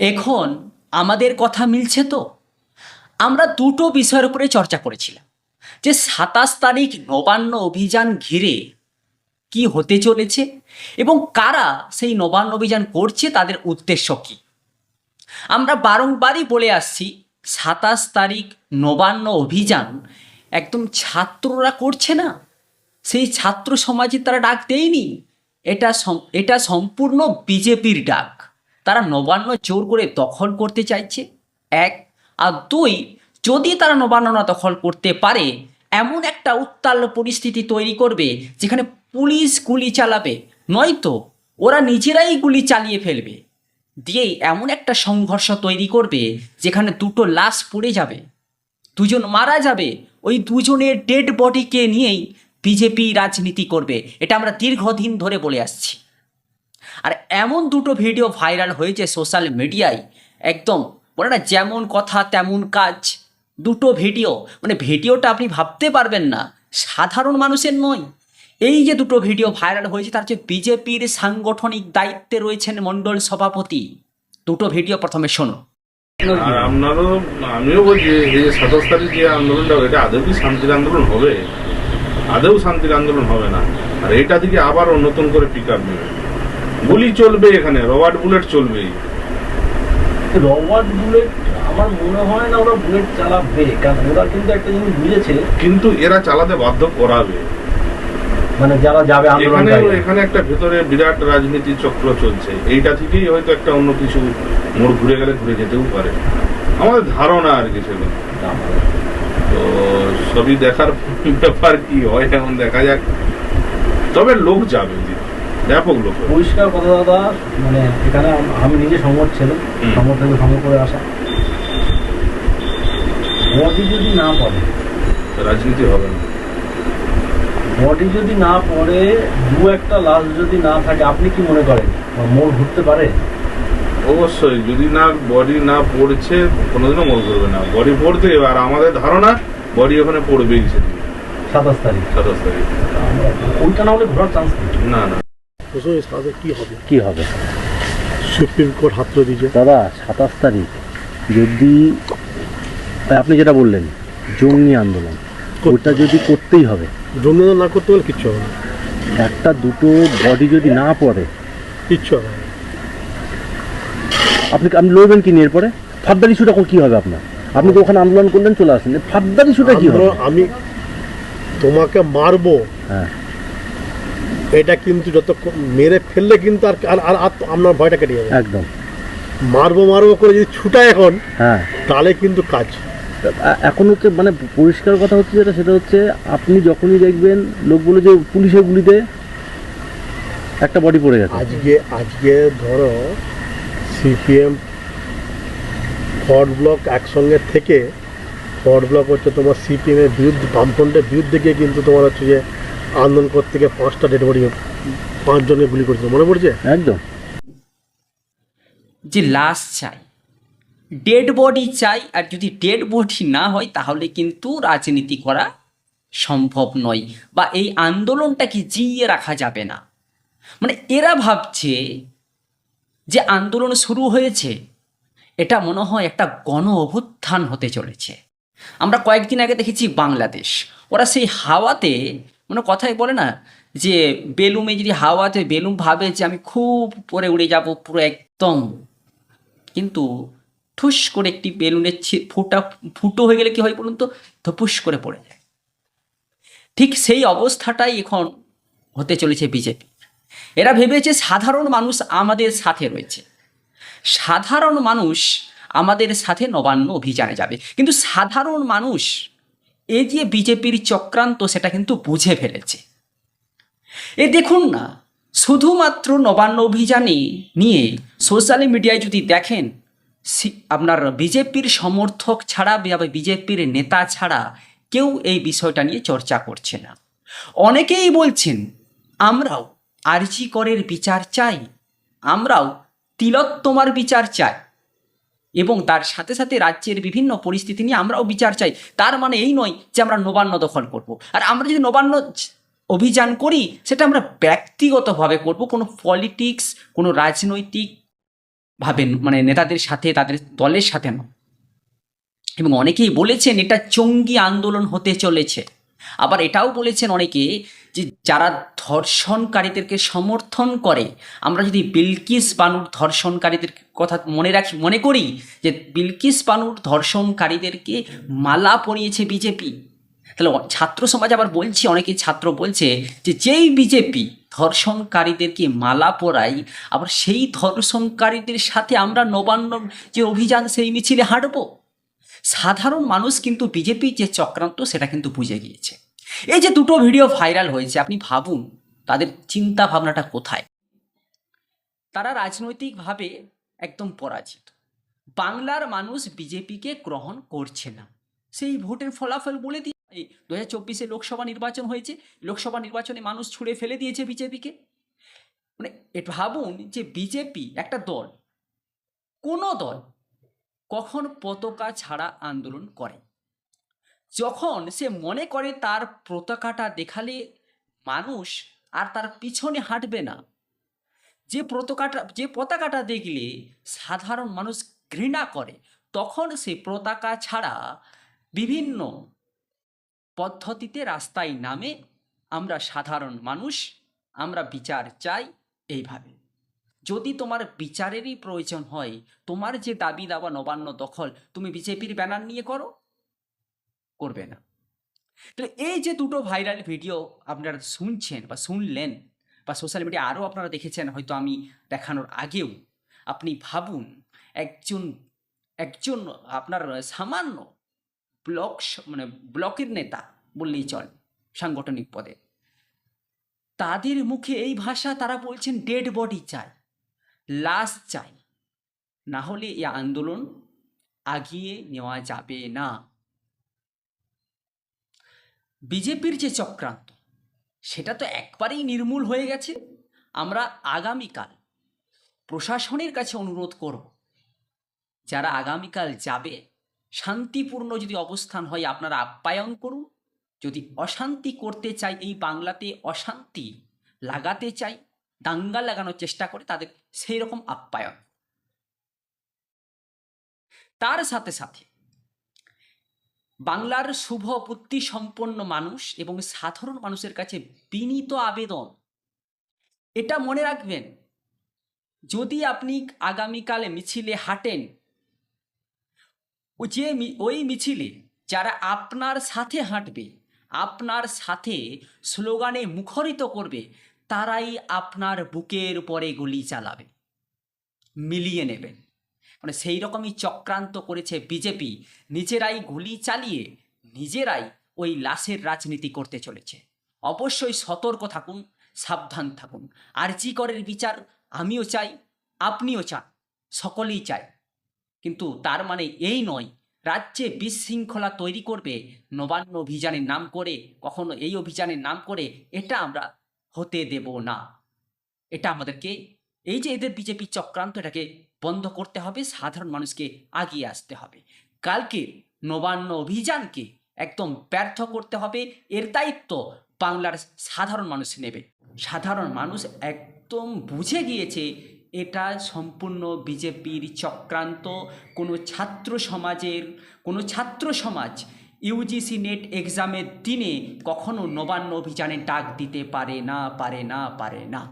এখন আমাদের কথা মিলছে তো। আমরা দুটো বিষয়ের উপরে চর্চা করেছিলাম, যে সাতাশ তারিখ নবান্ন অভিযান ঘিরে কি হতে চলেছে এবং কারা সেই নবান্ন অভিযান করছে, তাদের উদ্দেশ্য কী? আমরা বারংবারই বলে আসছি, সাতাশ তারিখ নবান্ন অভিযান একদম ছাত্ররা করছে না। সেই ছাত্র সমাজে তারা ডাক দেয়নি। এটা এটা সম্পূর্ণ বিজেপির ডাক। তারা নবান্ন জোর করে দখল করতে চাইছে। এক, আর দুই, যদি তারা নবান্ন না দখল করতে পারে, এমন একটা উত্তাল পরিস্থিতি তৈরি করবে যেখানে পুলিশ গুলি চালাবে। নয়তো ওরা নিজেরাই গুলি চালিয়ে ফেলবে। দিয়েই এমন একটা সংঘর্ষ তৈরি করবে যেখানে দুটো লাশ পড়ে যাবে। দুজন মারা যাবে, ওই দুজনের ডেড বডিকে নিয়েই বিজেপি রাজনীতি করবে। এটা আমরা দীর্ঘদিন ধরে বলে আসছি। আর এমন দুটো ভিডিও ভাইরাল হয়েছে সোশ্যাল মিডিয়ায় একদম। বলে না, যেমন কথা, তেমন কাজ। দুটো ভিডিও মানে ভিডিওটা আপনি ভাবতে পারবেন না। সাধারণ মানুষের নয়। এই যে দুটো ভিডিও ভাইরাল হয়েছে, তার যে বিজেপির সাংগঠনিক দায়িত্বে রয়েছেন মণ্ডল সভাপতি। দুটো ভিডিও প্রথমে শোনো। আপনারও, আমিও বলছি যে সাতাশ তারিখ যে আন্দোলনটা এটা আদৌ কি শান্তির আন্দোলন হবে? আদৌ শান্তির আন্দোলন হবে না। আর এটা থেকে আবার নতুন করে পিক আপ নেবে। গুলি চলবে এখানে রবার্ট বুলেট চলবেই। রবার্ট বুলেট আমার মনে হয় না ওরা বুলেট চালাবে কারণ ওরা কিন্তু একটা জিনিস বুঝেছে। কিন্তু এরা চালাতে বাধ্য করাবে। মানে যারা যাবে এখানে এখানে একটা ভেতরে বিরাট রাজনীতি চক্র চলছে। এইটা থেকেই হয়তো একটা অন্য কিছু মোড় ঘুরে গেলে ঘুরে যেতেও পারে। আমাদের ধারণা আর কি সেগুলো। তো সবই দেখার ব্যাপার কি হয় এখন দেখা যাক। তবে লোক যাবে। ব্যাপক লোক পরিষ্কার কথা দাদা মানে এখানে আমি নিজে সংগঠ ছেলে। সংগঠ থেকে সংগ্রহ করে আসা। বডি যদি না পড়ে রাজনীতি হবে না। বডি যদি না পড়ে দু একটা লাশ যদি না থাকে আপনি কি মনে করেন? মোড় ঘুরতে পারে? অবশ্যই যদি না বডি না পড়ছে কোনোদিনও মনে করবে না। বডি পড়তে আর আমাদের ধারণা বডি ওখানে পড়বেই সেদিন। সাতাশ তারিখ। সাতাশ তারিখ। ওইটা না হলে ঘোরার চান্স না না। প্রশ্ন সাথে কি হবে? কি হবে? সুপ্রিম কোর্ট হাত তুলে দিয়েছে। দাদা সাতাশ তারিখ যদি আপনি যেটা বললেন জঙ্গি আন্দোলন ওটা যদি করতেই হবে জঙ্গিদল না করতে পারলে কিচ্ছু হবে না। একটা দুটো বডি যদি না পড়ে কিচ্ছু হবে না। আপনি আপনি লড়বেন কি নিয়ে এরপরে? ফাদ্দার ইস্যুটা কি হবে আপনার? আপনি তো ওখানে আন্দোলন করলেন চলে আসেন ফাদ্দার ইস্যুটা কি হবে? আমি তোমাকে মারবো। হ্যাঁ। এটা কিন্তু যত মেরে ফেললে কিন্তু আর আর- আপনার ভয়টা কেটে যাবে। একদম। মারবো মারবো করে যদি ছুটায় এখন হ্যাঁ। তাহলে কিন্তু কাজ। এখন হচ্ছে মানে পরিষ্কার কথা হচ্ছে যেটা সেটা হচ্ছে আপনি যখনই দেখবেন লোকগুলো যে পুলিশের গুলিতে একটা বডি পড়ে গেছে। আজকে আজকে ধরো সিপিএম ফরওয়ার্ড ব্লক একসঙ্গে থেকে ফরওয়ার্ড ব্লক হচ্ছে তোমার সিপিএমের বিরুদ্ধে বামফ্রন্টের বিরুদ্ধে গিয়ে কিন্তু তোমার হচ্ছে যে আন্দোলন করতে গিয়ে পাঁচটা ডেড বডি পাঁচজনকে গুলি করেছিল। মনে পড়ছে? একদম। যে লাশ চাই। ডেড বডি চাই আর যদি ডেড বডি না হয় তাহলে কিন্তু রাজনীতি করা সম্ভব নয় বা এই আন্দোলনটাকে জিয়ে রাখা যাবে না। মানে এরা ভাবছে যে আন্দোলন শুরু হয়েছে এটা মনে হয় একটা গণ অভ্যুত্থান হতে চলেছে। আমরা কয়েকদিন আগে দেখেছি বাংলাদেশ। ওরা সেই হাওয়াতে মানে কথাই বলে না যে বেলুমে যদি হাওয়াতে বেলুম ভাবে যে আমি খুব পরে উড়ে যাব, পুরো একদম। কিন্তু ঠুস করে একটি বেলুনের ফুটা, ফুটো হয়ে গেলে কি হয় বলুন তো? ধপুস করে পড়ে যায়। ঠিক সেই অবস্থাটাই এখন হতে চলেছে বিজেপি। এরা ভেবেছে সাধারণ মানুষ আমাদের সাথে রয়েছে। সাধারণ মানুষ আমাদের সাথে নবান্ন অভিযানে যাবে। কিন্তু সাধারণ মানুষ এই যে বিজেপির চক্রান্ত সেটা কিন্তু বুঝে ফেলেছে। এ দেখুন না, শুধুমাত্র নবান্ন অভিযানে নিয়ে সোশ্যাল মিডিয়ায় যদি দেখেন আপনার বিজেপির সমর্থক ছাড়া বা বিজেপির নেতা ছাড়া কেউ এই বিষয়টা নিয়ে চর্চা করছে না। অনেকেই বলছেন, আমরাও আরজি করের বিচার চাই, আমরাও তিলোত্তমার বিচার চাই। এবং তার সাথে সাথে রাজ্যের বিভিন্ন পরিস্থিতি নিয়ে আমরাও বিচার চাই। তার মানে এই নয় যে আমরা নবান্ন দখল করব। আর আমরা যদি নবান্ন অভিযান করি, সেটা আমরা ব্যক্তিগতভাবে করব। কোনো পলিটিক্স কোনো রাজনৈতিক ভাবেন মানে নেতাদের সাথে, তাদের দলের সাথে নয়। এবং অনেকেই বলেছেন, এটা জঙ্গি আন্দোলন হতে চলেছে। আবার এটাও বলেছেন অনেকে যে যারা ধর্ষণকারীদেরকে সমর্থন করে, আমরা যদি বিলকিস বানুর ধর্ষণকারীদের কথা মনে রাখি, মনে করি যে বিলকিস বানুর ধর্ষণকারীদেরকে মালা পরিয়েছে বিজেপি। তাহলে ছাত্র সমাজ আবার বলছি অনেকে ছাত্র বলছে যে যেই বিজেপি ধর্ষণকারীদেরকে মালা পরাই আবার সেই ধর্ষণকারীদের সাথে আমরা নবান্ন যে অভিযান, সেই মিছিলে হাঁটবো। সাধারণ মানুষ কিন্তু বিজেপির যে চক্রান্ত, সেটা কিন্তু বুঝে গিয়েছে। এই যে দুটো ভিডিও ভাইরাল হয়েছে, আপনি ভাবুন তাদের চিন্তা ভাবনাটা কোথায়? তারা রাজনৈতিকভাবে একদম পরাজিত। বাংলার মানুষ বিজেপিকে গ্রহণ করছে না। সেই ভোটের ফলাফল বলে দিয়ে এই দু হাজার চব্বিশে লোকসভা নির্বাচন হয়েছে, লোকসভা নির্বাচনে মানুষ ছুড়ে ফেলে দিয়েছে বিজেপিকে। মানে ভাবুন যে বিজেপি একটা দল, কোনো দল কখন পতাকা ছাড়া আন্দোলন করে। যখন সে মনে করে তার পতাকাটা দেখালে মানুষ আর তার পিছনে হাঁটবে না। যে পতাকাটা যে পতাকাটা দেখলে সাধারণ মানুষ ঘৃণা করে, তখন সে পতাকা ছাড়া বিভিন্ন পদ্ধতিতে রাস্তায় নামে। আমরা সাধারণ মানুষ, আমরা বিচার চাই এইভাবে। যদি তোমার বিচারেরই প্রয়োজন হয়, তোমার যে দাবি দাবা নবান্ন দখল, তুমি বিজেপির ব্যানার নিয়ে করো। করবে না। তো এই যে দুটো ভাইরাল ভিডিও আপনারা শুনছেন বা শুনলেন বা সোশ্যাল মিডিয়া আরও আপনারা দেখেছেন, হয়তো আমি দেখানোর আগেও, আপনি ভাবুন একজন একজন আপনার সামান্য ব্লক মানে ব্লকের নেতা বললেই চল সাংগঠনিক পদে। তাদের মুখে এই ভাষা তারা বলছেন ডেড বডি চাই, লাশ চাই। না হলে এই আন্দোলন আগিয়ে নেওয়া যাবে না। বিজেপির যে চক্রান্ত, সেটা তো একবারেই নির্মূল হয়ে গেছে। আমরা আগামীকাল প্রশাসনের কাছে অনুরোধ করব, যারা আগামীকাল যাবে, শান্তিপূর্ণ যদি অবস্থান হয়, আপনারা আপ্যায়ন করুন। যদি অশান্তি করতে চাই, এই বাংলাতে অশান্তি লাগাতে চাই, দাঙ্গা লাগানোর চেষ্টা করে, তাদের সেই রকম আপ্যায়ন। তার সাথে সাথে বাংলার শুভ বুদ্ধি সম্পন্ন মানুষ এবং সাধারণ মানুষের কাছে বিনীত আবেদন। এটা মনে রাখবেন, যদি আপনি আগামীকালে মিছিলে হাঁটেন, যে ওই মিছিলে যারা আপনার সাথে হাঁটবে, আপনার সাথে স্লোগানে মুখরিত করবে, তারাই আপনার বুকের উপরে গুলি চালাবে, মিলিয়ে নেবেন মানে সেই রকমই চক্রান্ত করেছে বিজেপি। নিজেরাই গুলি চালিয়ে নিজেরাই ওই লাশের রাজনীতি করতে চলেছে। অবশ্যই সতর্ক থাকুন, সাবধান থাকুন। আর জি করের বিচার আমিও চাই, আপনিও চান, সকলেই চাই কিন্তু তার মানে এই নয়, রাজ্যে বিশৃঙ্খলা তৈরি করবে নবান্ন অভিযানের নাম করে, কখনো এই অভিযানের নাম করে, এটা আমরা হতে দেব না। এটা আমাদেরকে এই যে এদের বিজেপি চক্রান্ত এটাকে বন্ধ করতে হবে, সাধারণ মানুষকে আগিয়ে আসতে হবে। কালকে নবান্ন অভিযানকে একদম ব্যর্থ করতে হবে, এর দায়িত্ব বাংলার সাধারণ মানুষ নেবে। সাধারণ মানুষ একদম বুঝে গিয়েছে, এটা সম্পূর্ণ বিজেপির চক্রান্ত। কোনো ছাত্র সমাজের, কোনো ছাত্র সমাজ ইউজিসি নেট এক্সামের দিনে কখনো নবান্ন অভিযানে ডাক দিতে পারে না পারে না পারে না।